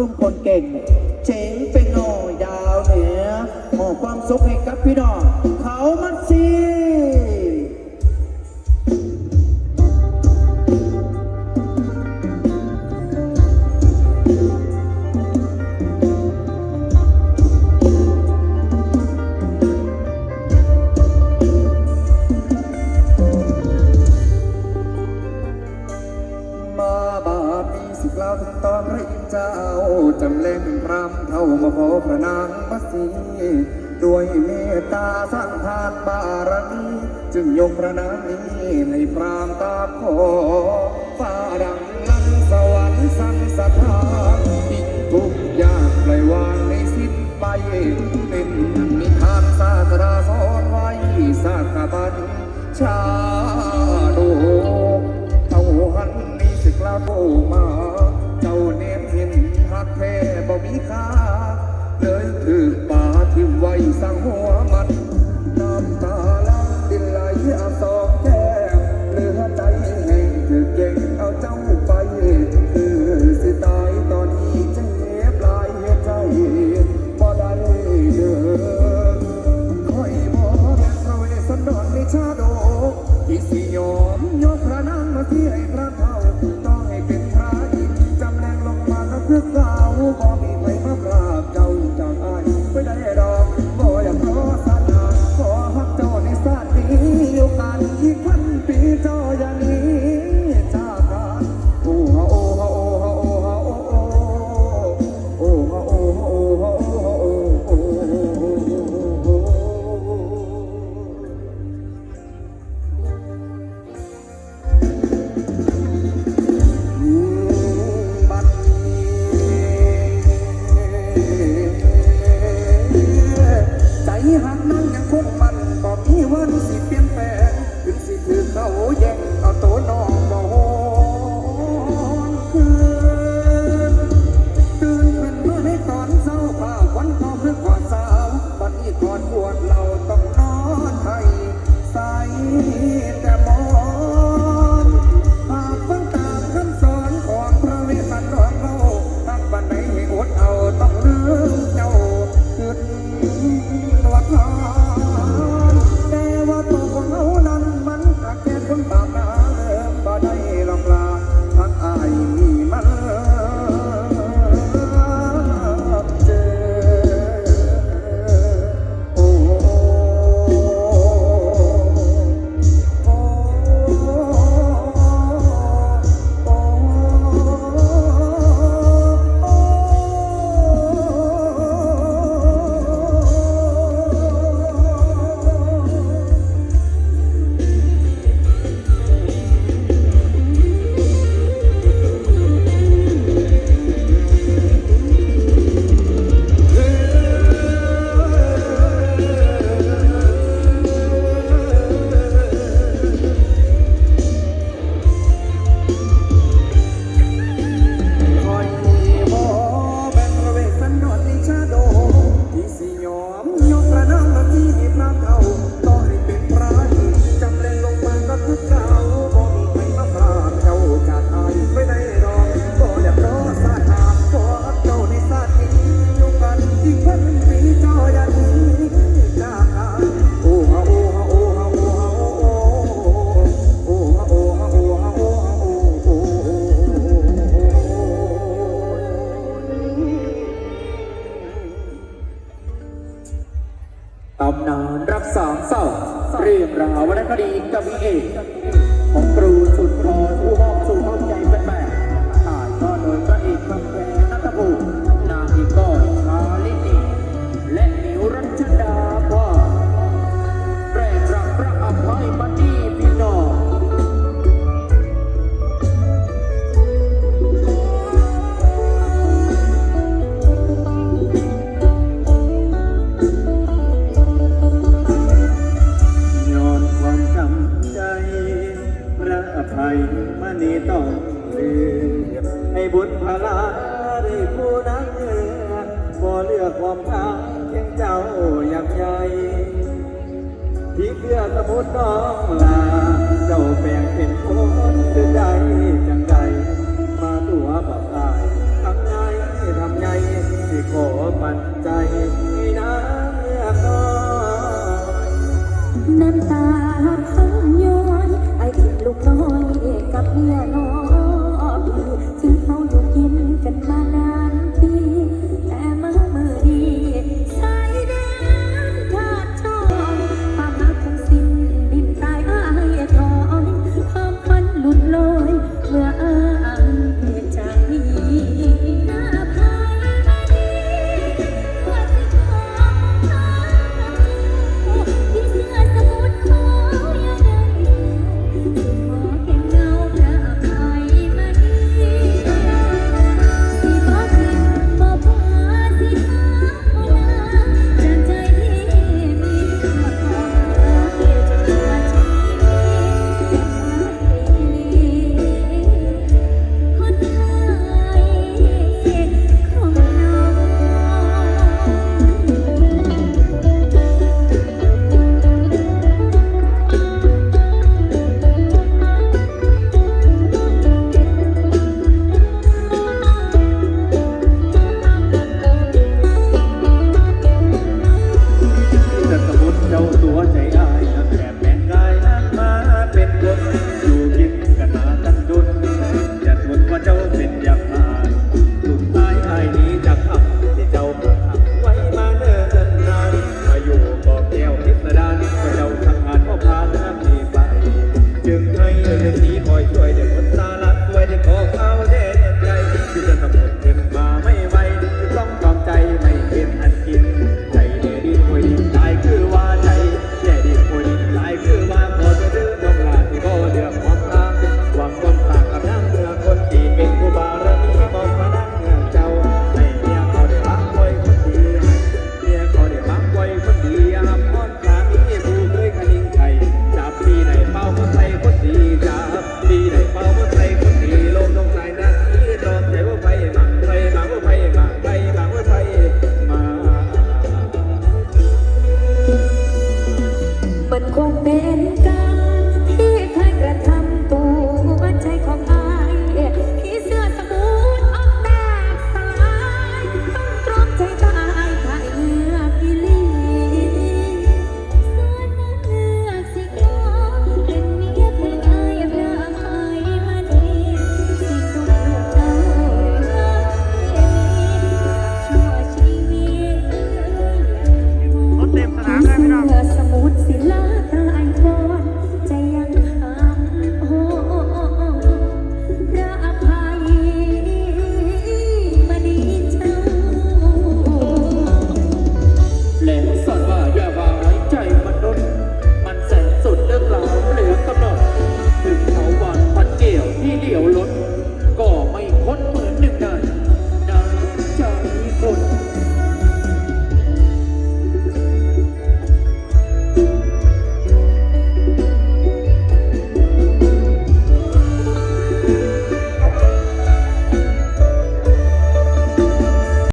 ลุงคนเก่ง เจ๋งเป็นหน่อยดาวเหนือขอความสุขให้กับพี่น้อง พระนางมัสีด้วยเมตตาสร้างทานบารมีจึงยกพระนางนี้ให้พรามตาขอฟ้าดังนั้นสวรรค์สังสถานทุกอย่างไร้วาง 散户 รื่องราววรรณคดีกวีเอกาอยากใหญ่ที่เพื่อสมุดน้องลา เจ้าแปลงเป็นคนคือใดจังใด มาตัวบักตายทำไงทำไงที่ขอปันใจให้น้ำเลือกน้อยน้ำตาพังย้อยไอ้ทิดลูกน้อยกับเมียน้อยถึงเขาอยู่กินกันมา